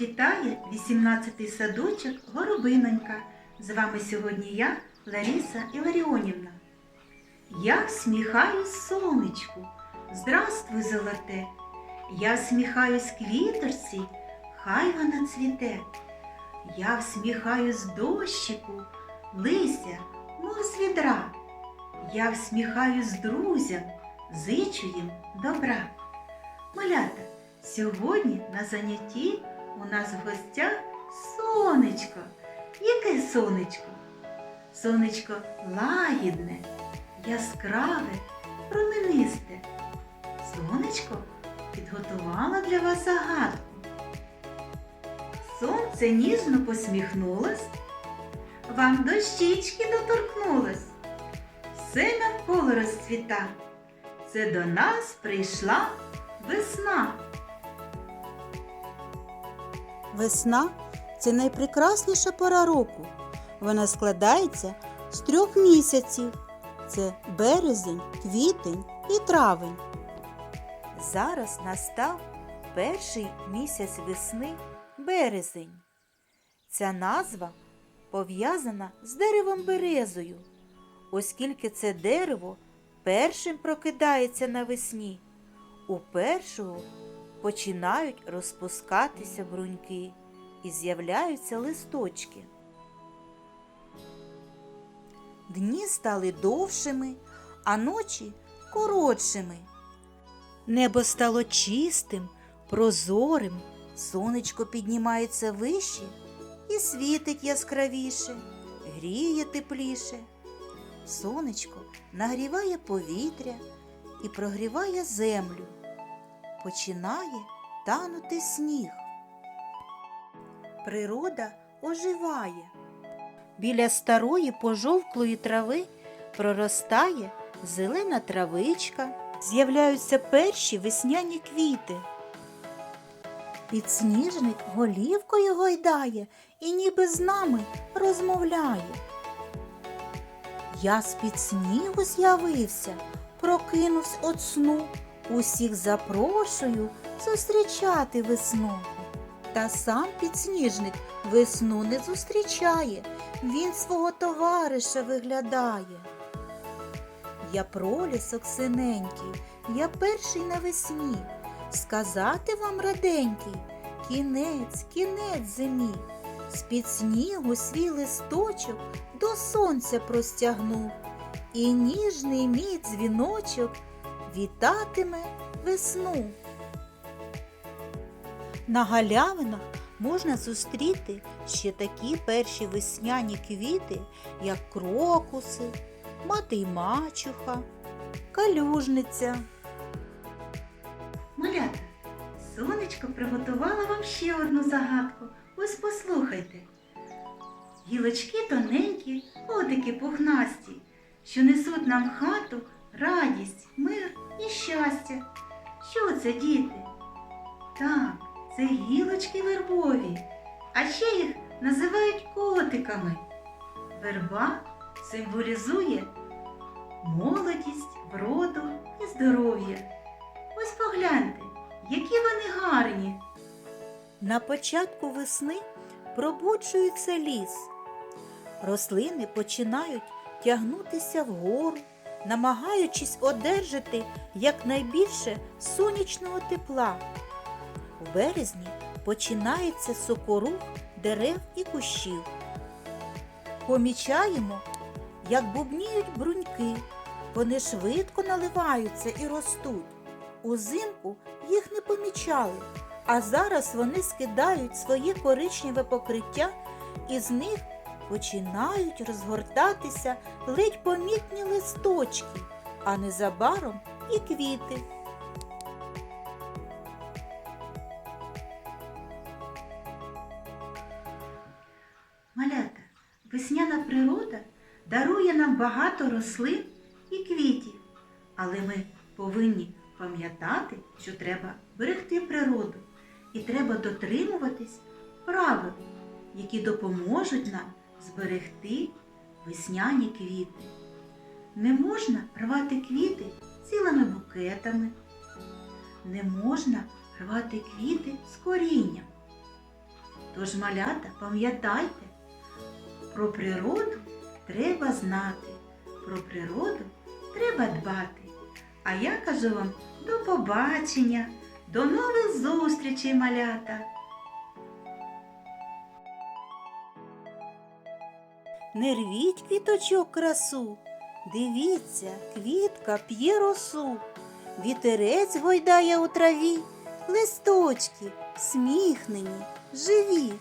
Вітає 18-й садочок Горобинонька. З вами сьогодні я, Лариса Іларіонівна. Я всміхаюсь сонечку, здравствуй, золоте. Я всміхаюсь квіторці, хай вона цвіте. Я всміхаюсь дощику, листя, мов з відра. Я всміхаюсь друзям, зичу їм добра. Малята, сьогодні на занятті у нас в гостях сонечко. Яке сонечко? Сонечко лагідне, яскраве, променисте. Сонечко підготувала для вас загадку. Сонце ніжно посміхнулось, вам дощічки доторкнулось. Все навколо розцвіта. Це до нас прийшла весна. Весна це найпрекрасніша пора року. Вона складається з трьох місяців: це березень, квітень і травень. Зараз настав перший місяць весни березень. Ця назва пов'язана з деревом березою, оскільки це дерево першим прокидається навесні. У першого починають розпускатися бруньки і з'являються листочки. Дні стали довшими, а ночі коротшими. Небо стало чистим, прозорим, сонечко піднімається вище і світить яскравіше, гріє тепліше. Сонечко нагріває повітря і прогріває землю починає танути сніг. Природа оживає. Біля старої пожовклої трави проростає зелена травичка, з'являються перші весняні квіти. Підсніжник голівкою гойдає і ніби з нами розмовляє. Я з-під снігу з'явився, прокинувся от сну. Усіх запрошую зустрічати весну. Та сам підсніжник весну не зустрічає, він свого товариша виглядає. Я пролісок синенький, я перший навесні. Сказати вам раденький, кінець, кінець зимі. З-під снігу свій листочок до сонця простягнув, і ніжний мій дзвіночок вітатиме весну. На галявинах можна зустріти ще такі перші весняні квіти, як крокуси, мати й мачуха, калюжниця. Малята, сонечко приготувала вам ще одну загадку. Ось послухайте. Гілочки тоненькі, котики пухнасті, що несуть нам хату радість, мир щастя. Що це, діти? Так, це гілочки вербові, а ще їх називають котиками. Верба символізує молодість, вроду і здоров'я. Ось погляньте, які вони гарні. На початку весни пробуджується ліс. Рослини починають тягнутися вгору, намагаючись одержати якнайбільше сонячного тепла. У березні починається сокорух дерев і кущів. Помічаємо, як бубніють бруньки. Вони швидко наливаються і ростуть. Узимку їх не помічали, а зараз вони скидають своє коричневе покриття і з них починають розгортатися ледь помітні листочки, а незабаром і квіти. Малята, весняна природа дарує нам багато рослин і квітів, але ми повинні пам'ятати, що треба берегти природу і треба дотримуватись правил, які допоможуть нам зберегти весняні квіти. Не можна рвати квіти цілими букетами, не можна рвати квіти з корінням. Тож, малята, пам'ятайте, про природу треба знати, про природу треба дбати. А я кажу вам до побачення, до нових зустрічей, малята! Не рвіть квіточок красу. Дивіться, квітка п'є росу. Вітерець гойдає у траві, листочки, сміхнені, живі.